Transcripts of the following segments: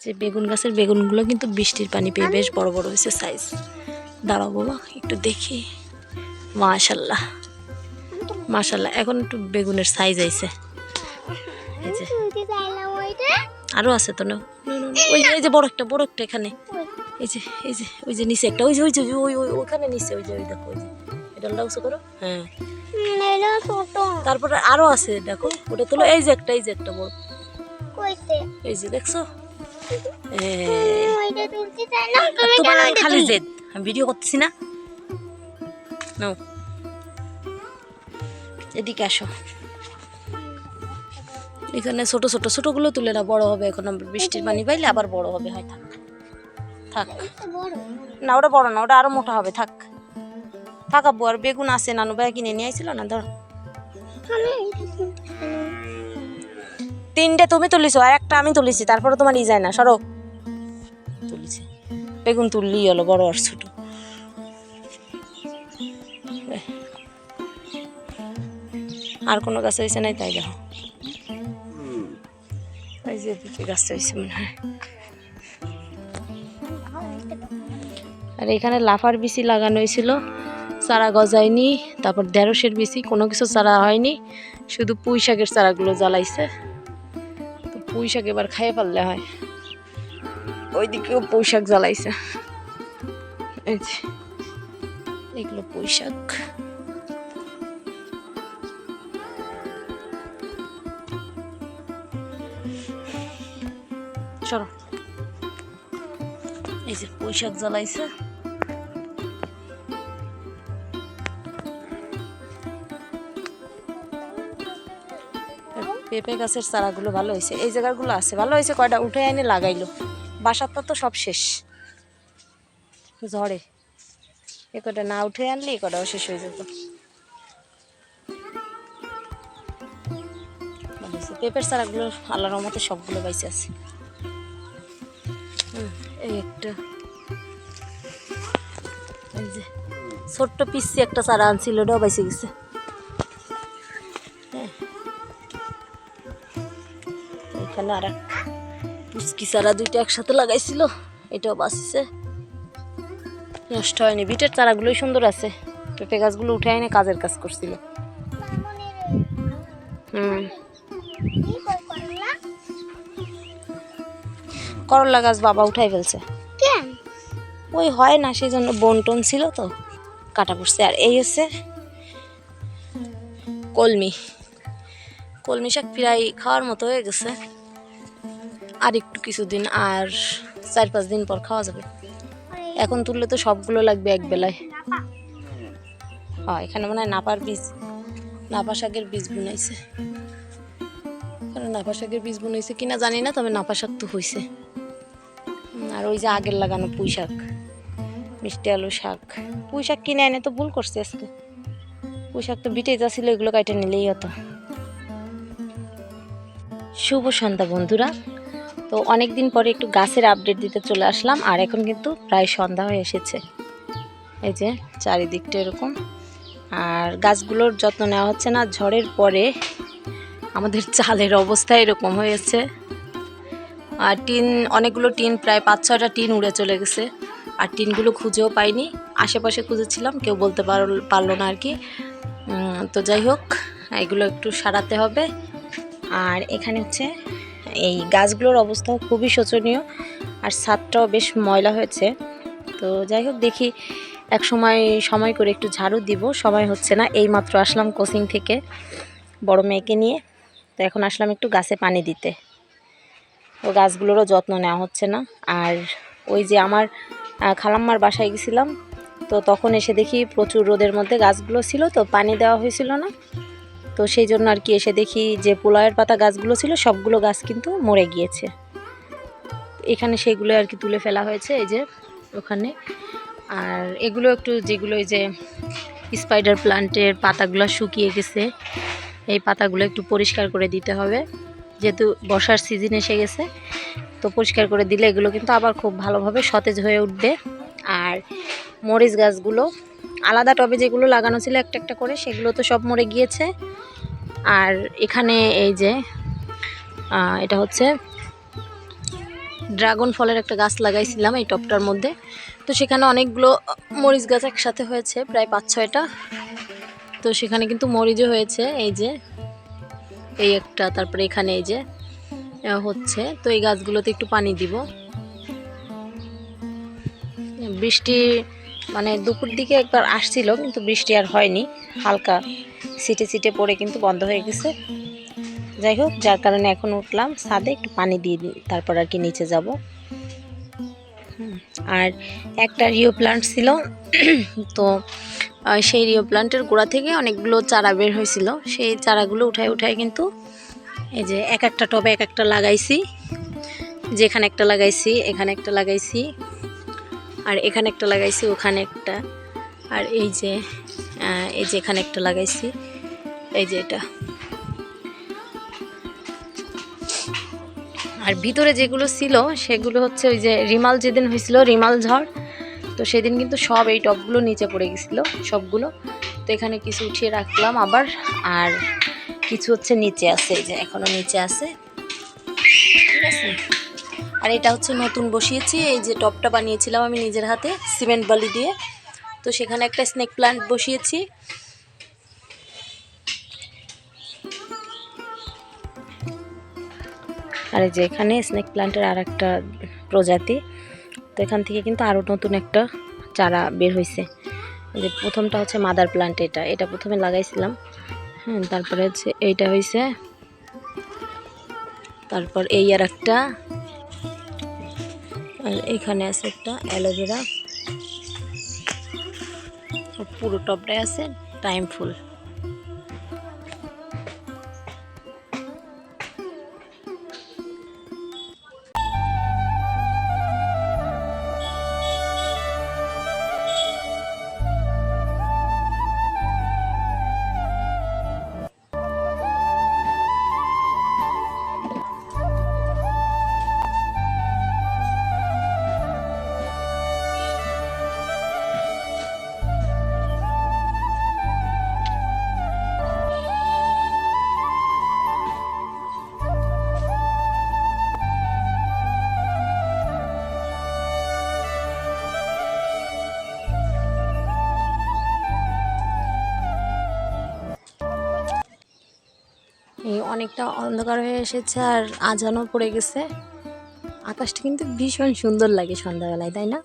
যে বেগুন গাছের বেগুনগুলো কিন্তু বৃষ্টির পানি পেয়ে বেশ বড় বড় হয়েছে সাইজ দাঁড়াও বাবা, একটু দেখি। মাশাল্লাহ মাশাল্লাহ এখন একটু বেগুনের সাইজ আইছে। ওইটা আরও আছে তো না? ওই যে, এই যে বড় একটা বড় একটা এখানে। এই যে এই যে, ওই যে নিচে একটা, ওই যে ওই যে, ওই ওই, ওখানে নিচে, ওই যে, ওই দেখো, ওই যে। এটা লাউসো করো? হ্যাঁ। তারপরে আরও আছে, দেখো, ওটা তোলো, এই যে একটা, এই যে একটা বড়। এই যে, দেখছ? তোমার খালি? জেদ আমি ভিডিও করতেছি না। নাও। এদিকে আসো। এখানে ছোট ছোট, ছোটগুলো তুলে না বড় হবে এখন বৃষ্টির পানি পাইলে আবার বড় হবে, হয় থাক। থাক। না, ওটা বড় না, ওটা আরও মোটা হবে, থাক। থাক আব্বু, আর বেগুন আছে, নানু ভাই কিনে নিয়ে আইছিল না, ধর। তিনটে তুমি তুলিছো, আর একটা আমি তুলিছি তারপরে তোমার ই যায় না, সরো। তুলিছি। বেগুন তুললি, হলো বড় আর ছোট। আর কোনো গাছ হয়েছে নাই তাই দেখো। হয়েছে মনে হয়। আর এখানে লাফার বিচি লাগানো হয়েছিল চারা গজায়নি, তারপর ঢেঁড়সের বিচি, কোনো কিছু চারা হয়নি, শুধু পুঁই শাকের চারাগুলো জ্বালাইছে। পুঁই শাক এবার খাইয়ে পারলে হয়। ওইদিকেও পুঁই শাক জ্বালাইছে এগুলো পুঁই শাক চলো। এই যে পুঁই শাক জ্বালাইছে। পেঁপে গাছের চারাগুলো ভালো হয়েছে, এই জায়গাগুলো আছে, ভালো হয়েছে, কয়টা উঠে এনে লাগাইলো। বাসারটা তো সব শেষ, ঝড়ে। এ কটা না উঠে আনলে, এ কটাও শেষ হয়ে যেত। পেঁপের চারাগুলো আল্লাহর রহমতে সবগুলো বাইসে আছে। একটা। ছোট্ট পিসি একটা চারা আনছিল ওটাও বাইসে গেছে। এখানে আর এক পুচকি চারা দুইটা একসাথে লাগাইছিল এটাও বাঁচছে। নষ্ট হয়নি বিটের চারাগুলোই সুন্দর আছে। পেঁপে গাছগুলো উঠে এনে কাজের কাজ করছিল। হুম। করলা করলা গাছ বাবা উঠাই ফেলছে। ওই হয় না সেই জন্য বন টন ছিল তো কাটা পড়ছে। আর এই হচ্ছে কলমি। কলমি শাক প্রায় খাওয়ার মতো হয়ে গেছে। আর একটু কিছুদিন আর চার পাঁচ দিন পর খাওয়া যাবে। এখন তুললে তো সবগুলো লাগবে এক বেলায়। হ্যাঁ এখানে মনে হয় নাপার বীজ, নাপা শাকের বীজ বুনাইছে। নাপা শাকের বীজ বুনাইছে কিনা জানি না, তবে নাপা শাক তো হয়েছে আর ওই যে আগের লাগানো পুঁই শাক, মিষ্টি আলু শাক। পুঁই শাক কিনে এনে তো ভুল করছে আজকে। পুঁই শাক তো বিটে যাচ্ছিল এগুলো কাইটে নিলেই হতো। শুভ সন্ধ্যা বন্ধুরা। তো অনেক দিন পরে একটু গাছের আপডেট দিতে চলে আসলাম, আর এখন কিন্তু প্রায় সন্ধ্যা হয়ে এসেছে। এই যে চারিদিকটা এরকম। আর গাছগুলোর যত্ন নেওয়া হচ্ছে না, ঝড়ের পরে আমাদের চালের অবস্থা এরকম হয়েছে। আর টিন, অনেকগুলো টিন, প্রায় পাঁচ ছটা টিন উড়ে চলে গেছে। আর টিনগুলো খুঁজেও পাইনি। আশেপাশে খুঁজেছিলাম, কেউ বলতে পারল পারল না আর কি। তো যাই হোক, এগুলো একটু সারাতে হবে। আর এখানে হচ্ছে এই গাছগুলোর অবস্থাও খুবই শোচনীয় আর ছাদটাও বেশ ময়লা হয়েছে। তো যাই হোক, দেখি এক সময় সময় করে একটু ঝাড়ু দিব, সময় হচ্ছে না। এই মাত্র আসলাম কোচিং থেকে বড় মেয়েকে নিয়ে। তো এখন আসলাম একটু গাছে পানি দিতে। ও গাছগুলোরও যত্ন নেওয়া হচ্ছে না। আর ওই যে আমার খালাম্মার বাসায় গেছিলাম। তো তখন এসে দেখি প্রচুর রোদের মধ্যে গাছগুলো ছিল, তো পানি দেওয়া হয়েছিল না। তো সেই জন্য আর কি এসে দেখি যে পোলাওয়ের পাতা গাছগুলো ছিল, সবগুলো গাছ কিন্তু মরে গিয়েছে। এখানে সেইগুলো আর কি তুলে ফেলা হয়েছে, এই যে ওখানে। আর এগুলো একটু যেগুলো এই যে স্পাইডার প্লান্টের পাতাগুলো শুকিয়ে গেছে, এই পাতাগুলো একটু পরিষ্কার করে দিতে হবে। যেহেতু বর্ষার সিজন এসে গেছে, তো পরিষ্কার করে দিলে এগুলো কিন্তু আবার খুব ভালোভাবে সতেজ হয়ে উঠবে। আর মরিচ গাছগুলো। আলাদা টবে যেগুলো লাগানো ছিল একটা একটা করে, সেগুলো তো সব মরে গিয়েছে। আর এখানে এই যে এটা হচ্ছে ড্রাগন ফলের একটা গাছ লাগাইছিলাম এই টপটার মধ্যে। তো সেখানে অনেকগুলো মরিচ গাছ একসাথে হয়েছে, প্রায় পাঁচ ছয়টা। তো সেখানে কিন্তু মরিচও হয়েছে, এই যে, এই একটা, তারপরে এখানে এই যে হচ্ছে। তো এই গাছগুলোতে একটু পানি দিব। বৃষ্টি মানে দুপুর দিকে একবার আসছিল, কিন্তু বৃষ্টি আর হয়নি। হালকা সিটে সিটে পড়ে কিন্তু বন্ধ হয়ে গেছে। যাই হোক, যার কারণে এখন উঠলাম, ছাদে একটু পানি দিয়ে দিই, তারপর আর কি নিচে যাব। আর একটা রিও প্লান্ট ছিল, তো সেই রিও প্লান্টের গোড়া থেকে অনেকগুলো চারা বের হয়েছিল। সেই চারাগুলো উঠায় উঠায় কিন্তু এই যে এক একটা টবে এক একটা লাগাইছি, যেখানে একটা লাগাইছি, এখানে একটা লাগাইছি আর এখানে একটা লাগাইছি, ওখানে একটা। আর এই যে এই যে এখানে একটা লাগাইছি, এই যে এটা। আর ভিতরে যেগুলো ছিল, সেগুলো হচ্ছে ওই যে রিমাল যেদিন হয়েছিল, রিমাল ঝড়, তো সেদিন কিন্তু সব এই টবগুলো নিচে পড়ে গেছিল, সবগুলো। তো এখানে কিছু উঠিয়ে রাখলাম আবার, আর কিছু হচ্ছে নিচে আছে, এই যে এখনও নিচে আছে। ঠিক আছে? আর এটা হচ্ছে নতুন বসিয়েছি, এই যে টপটা বানিয়েছিলাম আমি নিজের হাতে, সিমেন্ট বালি দিয়ে। তো সেখানে একটা স্নেক প্লান্ট বসিয়েছি। আর এই যে এখানে স্নেক প্লান্টের আর একটা প্রজাতি। তো এখান থেকে কিন্তু আরও নতুন একটা চারা বের হয়েছে যে প্রথমটা হচ্ছে মাদার প্লান্ট এটা এটা প্রথমে লাগাইছিলাম। হ্যাঁ তারপরে হচ্ছে এইটা হয়েছে তারপর এই আর একটা আর এখানে আছে একটা অ্যালোভেরা। পুরো টপটাই আছে টাইম ফুল অনেকটা অন্ধকার হয়ে এসেছে আর আজানও পড়ে গেছে। আকাশটা কিন্তু ভীষণ সুন্দর লাগে সন্ধ্যাবেলায়, তাই না?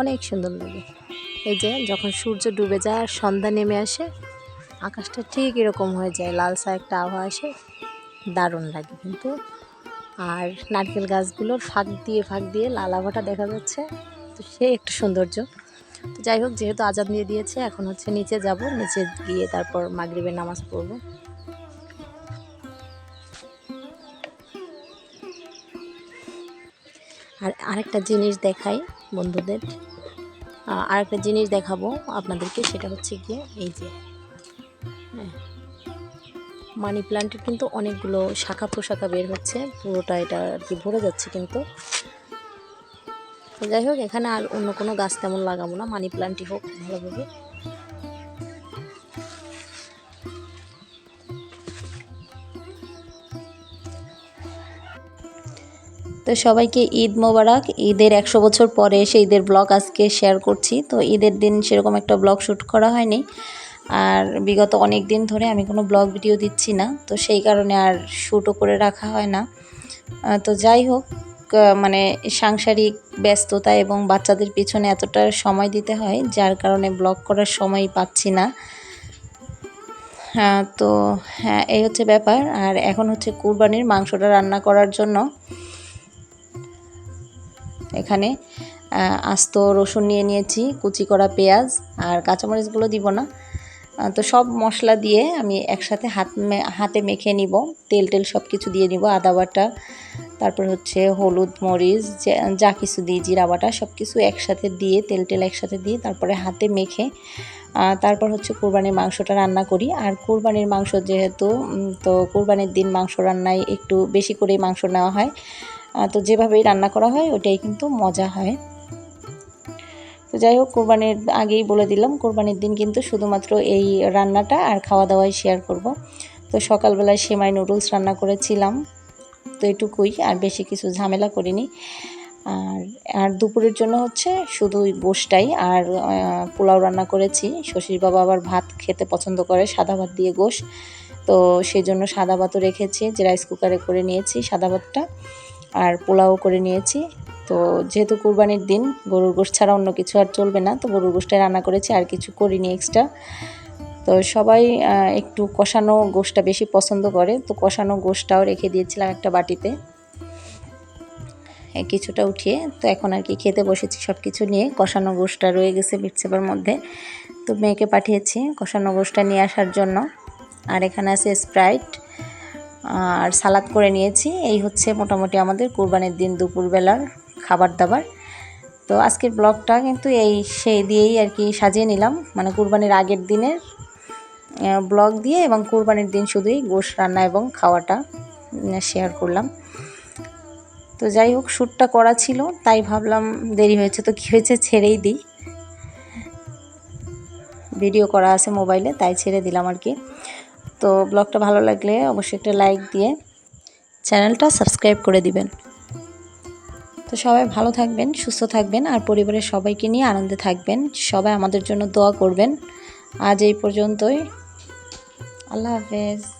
অনেক সুন্দর লাগে। এই যে যখন সূর্য ডুবে যায় আর সন্ধ্যা নেমে আসে, আকাশটা ঠিক এরকম হয়ে যায় লালসা একটা আবহাওয়া আসে দারুণ লাগে কিন্তু। আর নারকেল গাছগুলোর ফাঁক দিয়ে ফাঁক দিয়ে লাল আভাটা দেখা যাচ্ছে, তো সে একটু সৌন্দর্য। তো যাই হোক, যেহেতু আজাদ দিয়ে দিয়েছে, এখন হচ্ছে নিচে যাব, নিচে গিয়ে তারপর মাগরিবের নামাজ পড়ব। আর আরেকটা জিনিস দেখাই বন্ধুদের। আরেকটা জিনিস দেখাবো আপনাদেরকে, সেটা হচ্ছে গিয়ে এই যে মানি প্ল্যান্টের কিন্তু অনেকগুলো শাখা প্রশাখা বের হচ্ছে, পুরোটা এটা আর কি ভরে যাচ্ছে কিন্তু। যাই হোক, এখানে আর অন্য কোনো গাছ তেমন লাগাবো না মানি প্ল্যান্টই হোক, ভালোভাবে। তো সবাইকে ঈদ মোবারক। ঈদের একশো বছর পরে এসে ঈদের ব্লগ আজকে শেয়ার করছি। তো ঈদের দিন সেরকম একটা ব্লগ শ্যুট করা হয়নি। আর বিগত অনেক দিন ধরে আমি কোনো ব্লগ ভিডিও দিচ্ছি না। তো সেই কারণে আর শ্যুটও করে রাখা হয় না। তো যাই হোক মানে সাংসারিক ব্যস্ততা এবং বাচ্চাদের পিছনে এতটা সময় দিতে হয়, যার কারণে ব্লগ করার সময় পাচ্ছি না। হ্যাঁ তো হ্যাঁ এই হচ্ছে ব্যাপার। আর এখন হচ্ছে কুরবানির মাংসটা রান্না করার জন্য। এখানে আস্ত রসুন নিয়ে নিয়েছি, কুচি করা পেঁয়াজ আর কাঁচামরিচগুলো দিব না। তো সব মশলা দিয়ে আমি একসাথে হাত হাতে মেখে নিব, তেল টেল সব কিছু দিয়ে নিব, আদা বাটা, তারপর হচ্ছে হলুদ, মরিচ, যা- কিছু দিই জিরা বাটা সব কিছু একসাথে দিয়ে, তেল টেল একসাথে দিয়ে তারপরে হাতে মেখে তারপর হচ্ছে কোরবানির মাংসটা রান্না করি। আর কোরবানির মাংস যেহেতু তো কোরবানির দিন মাংস রান্নায় একটু বেশি করেই মাংস নেওয়া হয় তো যেভাবেই রান্না করা হয়, ওটাই কিন্তু মজা হয়। তো যাই হোক, কোরবানির আগেই বলে দিলাম, কোরবানির দিন কিন্তু শুধুমাত্র এই রান্নাটা আর খাওয়া দাওয়াই শেয়ার করব। তো সকালবেলায় সেমাই নুডলস রান্না করেছিলাম, তো এটুকুই, আর বেশি কিছু ঝামেলা করিনি। আর আর দুপুরের জন্য হচ্ছে শুধু ওই গোশটাই, আর পোলাও রান্না করেছি। শশীর বাবা আবার ভাত খেতে পছন্দ করে, সাদা ভাত দিয়ে গোশ। তো সেই জন্য সাদা ভাতও রেখেছি, যে রাইস কুকারে করে নিয়েছি সাদা ভাতটা। আর পোলাও করে নিয়েছি। তো যেহেতু কুরবানির দিন, গরুর গোশ ছাড়া অন্য কিছু আর চলবে না। তো গরুর গোশটাই রান্না করেছি আর কিছু করিনি এক্সট্রা তো সবাই একটু কষানো গোশটা বেশি পছন্দ করে। তো কষানো গোশটাও রেখে দিয়েছিলাম একটা বাটিতে। কিছুটা উঠিয়ে, তো এখন আর কি খেতে বসেছি সব কিছু নিয়ে। কষানো গোশটা রয়ে গেছে মিক্সেপের মধ্যে। তো মেয়েকে পাঠিয়েছি কষানো গোশটা নিয়ে আসার জন্য। আর এখানে আছে স্প্রাইট আর সালাদ করে নিয়েছি। এই হচ্ছে মোটামুটি আমাদের কোরবানির দিন দুপুরবেলার খাবার দাবার তো আজকের ব্লগটা কিন্তু এই সেই দিয়েই আর কি সাজিয়ে নিলাম। মানে কুরবানির আগের দিনের ব্লগ দিয়ে এবং কুরবানির দিন শুধুই গোশ রান্না এবং খাওয়াটা শেয়ার করলাম। তো যাই হোক, শ্যুটটা করা ছিল, তাই ভাবলাম দেরি হয়েছে তো কী হয়েছে ছেড়েই দিই। ভিডিও করা আছে মোবাইলে, তাই ছেড়ে দিলাম আর কি। তো ব্লগটা ভালো লাগলে অবশ্যই একটা লাইক দিয়ে চ্যানেলটা সাবস্ক্রাইব করে দিবেন। তো সবাই ভালো থাকবেন, সুস্থ থাকবেন আর পরিবারের সবাইকে নিয়ে আনন্দে থাকবেন। সবাই আমাদের জন্য দোয়া করবেন। আজ এই পর্যন্তই। আল্লাহ হাফেজ।